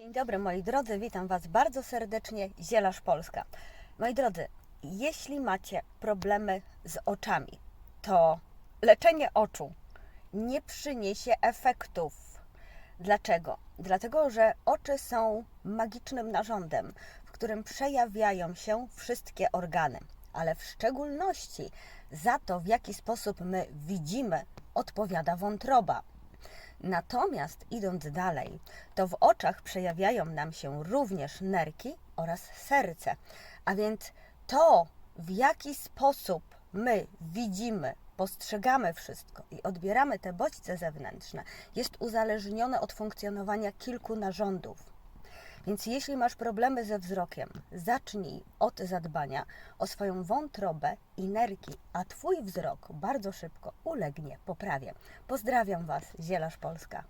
Dzień dobry moi drodzy, witam Was bardzo serdecznie, Zielarz Polska. Moi drodzy, jeśli macie problemy z oczami, to leczenie oczu nie przyniesie efektów. Dlaczego? Dlatego, że oczy są magicznym narządem, w którym przejawiają się wszystkie organy, ale w szczególności za to, w jaki sposób my widzimy, odpowiada wątroba. Natomiast idąc dalej, to w oczach przejawiają nam się również nerki oraz serce. A więc to, w jaki sposób my widzimy, postrzegamy wszystko i odbieramy te bodźce zewnętrzne, jest uzależnione od funkcjonowania kilku narządów. Więc jeśli masz problemy ze wzrokiem, zacznij od zadbania o swoją wątrobę i nerki, a Twój wzrok bardzo szybko ulegnie poprawie. Pozdrawiam Was, Zielarz Polska.